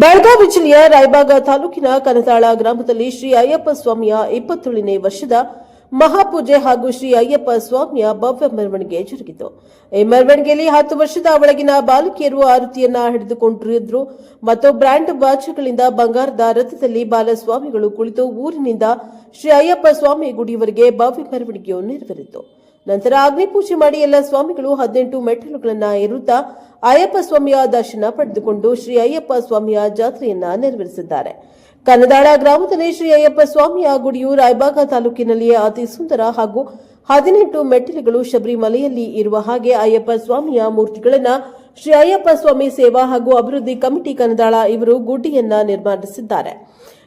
ಬೆಳಗಾವಿ ಜಿಲ್ಲೆಯ ರಾಯಬಾಗ ತಾಲೂಕಿನ ಕನತಾಳ ಗ್ರಾಮದಲ್ಲಿ ಶ್ರೀ ಅಯ್ಯಪ್ಪ ಸ್ವಾಮಿಯ ಇಪ್ಪತ್ತೇಳನೇ ವರ್ಷದ ಮಹಾಪೂಜೆ ಹಾಗೂ ಶ್ರೀ ಅಯ್ಯಪ್ಪ ಸ್ವಾಮಿಯ ಭವ್ಯ ಮೆರವಣಿಗೆ ಜರುಗಿತು. ಈ ಮೆರವಣಿಗೆಯಲ್ಲಿ ಹತ್ತು ವರ್ಷದ ಒಳಗಿನ ಬಾಲಕಿಯರು ಆರತಿಯನ್ನ ಹಿಡಿದುಕೊಂಡಿದ್ರು. ಮತ್ತು ಬ್ರ್ಯಾಂಡ್ ವಾಚ್ಗಳಿಂದ ಬಂಗಾರದ ರಥದಲ್ಲಿ ಬಾಲಸ್ವಾಮಿಗಳು ಕುಳಿತು ಊರಿನಿಂದ ಶ್ರೀ ಅಯ್ಯಪ್ಪ ಸ್ವಾಮಿ ಗುಡಿಯವರೆಗೆ ಭವ್ಯ ಮೆರವಣಿಗೆಯು ನೆರವೇರಿತು. ನಂತರ ಅಗ್ನಿ ಪೂಜೆ ಮಾಡಿ ಎಲ್ಲ ಸ್ವಾಮಿಗಳು ಹದಿನೆಂಟು ಮೆಟ್ಟಲುಗಳನ್ನ ಏರುತ್ತಾ ಅಯ್ಯಪ್ಪ ಸ್ವಾಮಿಯ ದರ್ಶನ ಪಡೆದುಕೊಂಡು ಶ್ರೀ ಅಯ್ಯಪ್ಪ ಸ್ವಾಮಿಯ ಜಾತ್ರೆಯನ್ನ ನೆರವೇರಿಸಿದ್ದಾರೆ. ಕನ್ನದಾಳ ಗ್ರಾಮದಲ್ಲಿ ಶ್ರೀ ಅಯ್ಯಪ್ಪ ಸ್ವಾಮಿಯ ಗುಡಿಯು ರಾಯಬಾಗ ತಾಲೂಕಿನಲ್ಲಿಯೇ ಅತಿ ಸುಂದರ ಹಾಗೂ ಹದಿನೆಂಟು ಮೆಟ್ಟಿಲುಗಳು ಶಬರಿಮಲೆಯಲ್ಲಿ ಇರುವ ಹಾಗೆ ಅಯ್ಯಪ್ಪ ಸ್ವಾಮಿಯ ಮೂರ್ತಿಗಳನ್ನ ಶ್ರೀ ಅಯ್ಯಪ್ಪ ಸ್ವಾಮಿ ಸೇವಾ ಹಾಗೂ ಅಭಿವೃದ್ಧಿ ಕಮಿಟಿ ಕನ್ನದಾಳ ಇವರು ಗುಡ್ಡಿಯನ್ನ ನಿರ್ಮಾಣಿಸಿದ್ದಾರೆ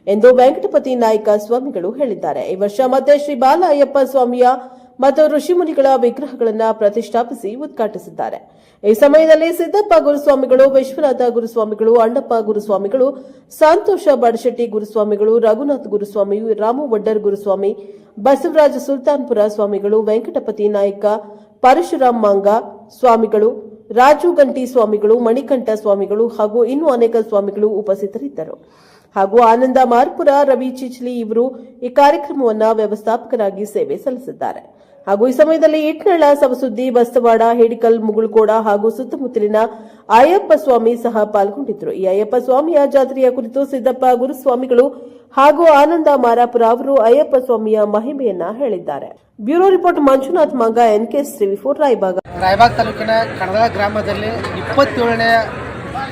ಎಂದು ವೆಂಕಟಪತಿ ನಾಯಕ ಸ್ವಾಮಿಗಳು ಹೇಳಿದ್ದಾರೆ. ಈ ವರ್ಷ ಮತ್ತೆ ಶ್ರೀ ಬಾಲ ಅಯ್ಯಪ್ಪ ಸ್ವಾಮಿಯ ಮತ್ತು ಋಷಿಮುನಿಗಳ ವಿಗ್ರಹಗಳನ್ನು ಪ್ರತಿಷ್ಠಾಪಿಸಿ ಉದ್ಘಾಟಿಸಿದ್ದಾರೆ. ಈ ಸಮಯದಲ್ಲಿ ಸಿದ್ದಪ್ಪ ಗುರುಸ್ವಾಮಿಗಳು, ವಿಶ್ವನಾಥ ಗುರುಸ್ವಾಮಿಗಳು, ಅಣ್ಣಪ್ಪ ಗುರುಸ್ವಾಮಿಗಳು, ಸಂತೋಷ ಬಡಶೆಟ್ಟಿ ಗುರುಸ್ವಾಮಿಗಳು, ರಘುನಾಥ್ ಗುರುಸ್ವಾಮಿ, ರಾಮು ವಡ್ಡರ್ ಗುರುಸ್ವಾಮಿ, ಬಸವರಾಜ ಸುಲ್ತಾನ್ಪುರ ಸ್ವಾಮಿಗಳು, ವೆಂಕಟಪತಿ ನಾಯ್ಕ, ಪರಶುರಾಮ್ ಮಾಂಗ ಸ್ವಾಮಿಗಳು, ರಾಜು ಗಂಟಿ ಸ್ವಾಮಿಗಳು, ಮಣಿಕಂಠ ಸ್ವಾಮಿಗಳು ಹಾಗೂ ಇನ್ನೂ ಅನೇಕ ಸ್ವಾಮಿಗಳು ಉಪಸ್ಥಿತರಿದ್ದರು. ಹಾಗೂ ಆನಂದ ಮಾರ್ಪುರ, ರವಿ ಚಿಚ್ಲಿ ಇವರು ಈ ಕಾರ್ಯಕ್ರಮವನ್ನು ವ್ಯವಸ್ಥಾಪಕರಾಗಿ ಸೇವೆ ಸಲ್ಲಿಸಿದ್ದಾರೆ. ಹಾಗೂ ಈ ಸಮಯದಲ್ಲಿ ಇಟ್ನಳ ಸವಸುದ್ದಿ ಬಸ್ತವಾಡ ಹೇಡಿಕಲ್, ಮುಗುಳ್ಕೋಡ ಹಾಗೂ ಸುತ್ತಮುತ್ತಲಿನ ಅಯ್ಯಪ್ಪ ಸ್ವಾಮಿ ಸಹ ಪಾಲ್ಗೊಂಡಿದ್ದರು. ಈ ಅಯ್ಯಪ್ಪ ಸ್ವಾಮಿಯ ಜಾತ್ರೆಯ ಕುರಿತು ಸಿದ್ದಪ್ಪ ಗುರುಸ್ವಾಮಿಗಳು ಹಾಗೂ ಆನಂದ ಮಾರಾಪುರ ಅವರು ಅಯ್ಯಪ್ಪ ಸ್ವಾಮಿಯ ಮಹಿಮೆಯನ್ನ ಹೇಳಿದ್ದಾರೆ. Bureau report Manjunath Manga, NK TV four Raibag Raibag ತಾಲೂಕಿನ ಕಣದ ಗ್ರಾಮದಲ್ಲಿ ಇಪ್ಪತ್ತೇಳನೇ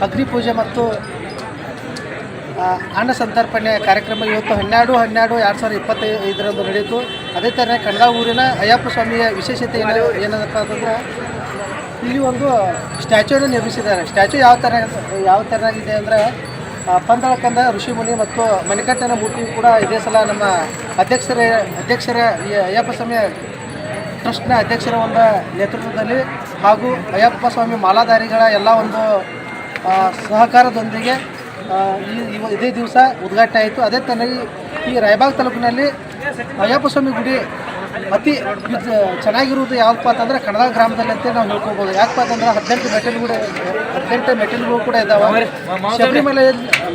ಅಗ್ನಿ ಪೂಜೆ ಮತ್ತು ಅನ್ನ ಸಂತರ್ಪಣೆ ಕಾರ್ಯಕ್ರಮ ಇವತ್ತು ಹನ್ನೆರಡು ಹನ್ನೆರಡು, ಎರಡು ಸಾವಿರದ ಇಪ್ಪತ್ತೈದರಂದು ನಡೆಯಿತು. ಅದೇ ಥರ ಕನ್ನಡ ಊರಿನ ಅಯ್ಯಪ್ಪ ಸ್ವಾಮಿಯ ವಿಶೇಷತೆ ಏನು ಏನಪ್ಪ ಅಂತಂದ್ರೆ, ಇಲ್ಲಿ ಒಂದು ಸ್ಟ್ಯಾಚ್ಯೂನ ನಿರ್ಮಿಸಿದ್ದಾರೆ. ಸ್ಟ್ಯಾಚು ಯಾವ ಥರ, ಯಾವ ಥರನಾಗಿದೆ ಅಂದರೆ ಪಂದಳಕಂದ ಋಷಿಮುನಿ ಮತ್ತು ಮಣಿಕಟ್ಟನ ಮೂರ್ತಿ ಕೂಡ ಇದೇ ಸಲ ನಮ್ಮ ಅಧ್ಯಕ್ಷರ ಅಧ್ಯಕ್ಷರ ಈ ಅಯ್ಯಪ್ಪ ಸ್ವಾಮಿಯ ಟ್ರಸ್ಟ್ನ ಅಧ್ಯಕ್ಷರ ಒಂದು ನೇತೃತ್ವದಲ್ಲಿ ಹಾಗೂ ಅಯ್ಯಪ್ಪ ಸ್ವಾಮಿ ಮಾಲಾಧಾರಿಗಳ ಎಲ್ಲ ಒಂದು ಸಹಕಾರದೊಂದಿಗೆ ಇದೇ ದಿವಸ ಉದ್ಘಾಟನೆ ಆಯಿತು. ಅದೇ ಥರನಾಗಿ ಈ ರಾಯಬಾಗ್ ತಾಲೂಕಿನಲ್ಲಿ ಅಯ್ಯಪ್ಪ ಸ್ವಾಮಿ ಗುಡಿ ಅತಿ ವಿದ್- ಚೆನ್ನಾಗಿರುವುದು ಯಾವಪ್ಪ ಅಂತಂದ್ರೆ ಕಣದ ಗ್ರಾಮದಲ್ಲಿ ಅಂತ ನಾವು ಹೇಳ್ಕೊಬೋದು ಯಾಕಪ್ಪ ಅಂತಂದ್ರೆ ಹದಿನೆಂಟು ಮೆಟಲ್ಗಳು ಹದಿನೆಂಟು ಮೆಟಲ್ಗಳು ಕೂಡ ಇದ್ದಾವೆ ಶಬರಿಮಲೆ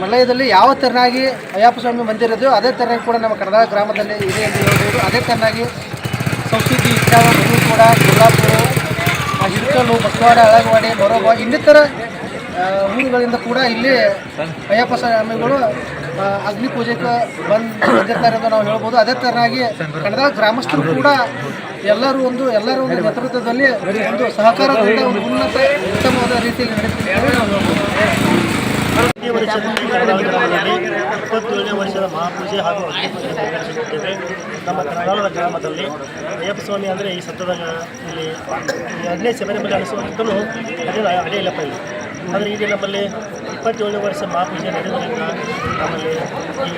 ಮಲಯದಲ್ಲಿ ಯಾವ ತೆರನಾಗಿ ಅಯ್ಯಪ್ಪ ಸ್ವಾಮಿ ಮಂದಿರ ಇದೆಯೋ ಅದೇ ತೆರನಾಗಿ ಕೂಡ ನಮ್ಮ ಕಣದ ಗ್ರಾಮದಲ್ಲಿ ಇದೆ ಎಂದು ಹೇಳ್ಬೋದು. ಅದೇ ತೆರನಾಗಿ ಸಂಸ್ಕೃತಿ ಇಚ್ಛಾವ ಕೂಡ ಕೊಲ್ಲಾಪುರ ಹಿಡ್ಕಲ್ಲು ಬಸವಾಡ ಅಳಗವಾಡಿ ಮೊರಬ ಇನ್ನಿತರ ಊರುಗಳಿಂದ ಕೂಡ ಇಲ್ಲಿ ಅಯ್ಯಪ್ಪ ಸ್ವಾಮಿಗಳು ಅಗ್ನಿ ಪೂಜೆಗೆ ಬಂದು ಬಂದಿರ್ತಾರೆ ಅಂತ ನಾವು ಹೇಳ್ಬೋದು. ಅದೇ ತರನಾಗಿ ಕನ್ನಡ ಗ್ರಾಮಸ್ಥರು ಕೂಡ ಎಲ್ಲರೂ ಒಂದು ಎಲ್ಲರೂ ಒಂದು ನೇತೃತ್ವದಲ್ಲಿ ಒಂದು ಸಹಕಾರದಿಂದ ಒಂದು ಉನ್ನತ ಉತ್ತಮವಾದ ರೀತಿಯಲ್ಲಿ ನಡೆಯುತ್ತಿದ್ದಾರೆ ನಾವು ಹೇಳ್ಬೋದು. ಇಪ್ಪತ್ತೇಳನೇ ವರ್ಷದ ಮಹಾಪೂಜೆ ಹಾಗೂ ಅಗ್ನಿ ಪೂಜೆ ನೆರವೇರಿಸುತ್ತಿದ್ದೇವೆ ನಮ್ಮ ಕನ್ನಡ ಗ್ರಾಮದಲ್ಲಿ ಅಯ್ಯಪ್ಪ ಸ್ವಾಮಿ ಅಂದರೆ ಈ ಸತ್ತದ ಇಲ್ಲಿ ಅಗ್ನಿ ಶಬರಿಮಲೆ ಅನಿಸುವಂತಲೂ ಅದೇ ಅಡೆಯಲ್ಲಪ್ಪ ಇಲ್ಲಿ. ಆದರೆ ಈಗ ನಮ್ಮಲ್ಲಿ ಇಪ್ಪತ್ತೇಳು ವರ್ಷ ಮಹಾಪೂಜೆ ನಡೆಯುವುದರಿಂದ ನಮ್ಮಲ್ಲಿ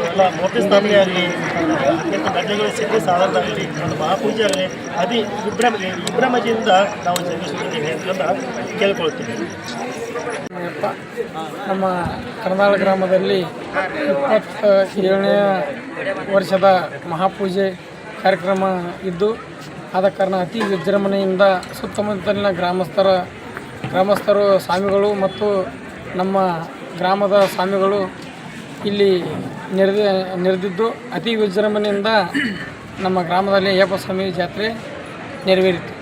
ಎಲ್ಲ ಮೂರ್ತಿ ಸ್ಥಾಪನೆ ಆಗಲಿ ಅತ್ಯಂತ ಗಡ್ಡೆಗಳು ಸಿದ್ಧ ಸಾಧಾರಣ ಆಗಲಿ ಒಂದು ಮಹಾಪೂಜೆ ಆಗಲಿ ಅತಿ ವಿಭ್ರಮ, ವಿಭ್ರಮದಿಂದ ನಾವು ಜನಿಸುತ್ತೇವೆ ಅಂತ ಕೇಳ್ಕೊಳ್ತೀವಿ ನಮ್ಮ ಕರ್ನಾಳ ಗ್ರಾಮದಲ್ಲಿ ಇಪ್ಪತ್ತ ಏಳನೇ ವರ್ಷದ ಮಹಾಪೂಜೆ ಕಾರ್ಯಕ್ರಮ ಇದ್ದು, ಆದ ಕಾರಣ ಅತಿ ವಿಜೃಂಭಣೆಯಿಂದ ಸುತ್ತಮುತ್ತಲಿನ ಗ್ರಾಮಸ್ಥರ ಗ್ರಾಮಸ್ಥರು, ಸ್ವಾಮಿಗಳು ಮತ್ತು ನಮ್ಮ ಗ್ರಾಮದ ಸ್ವಾಮಿಗಳು ಇಲ್ಲಿ ನೆರೆದ, ನೆರೆದಿದ್ದು ಅತಿ ವಿಜೃಂಭಣೆಯಿಂದ ನಮ್ಮ ಗ್ರಾಮದಲ್ಲಿ ಅಯ್ಯಪ್ಪ ಸ್ವಾಮಿ ಜಾತ್ರೆ ನೆರವೇರಿತು.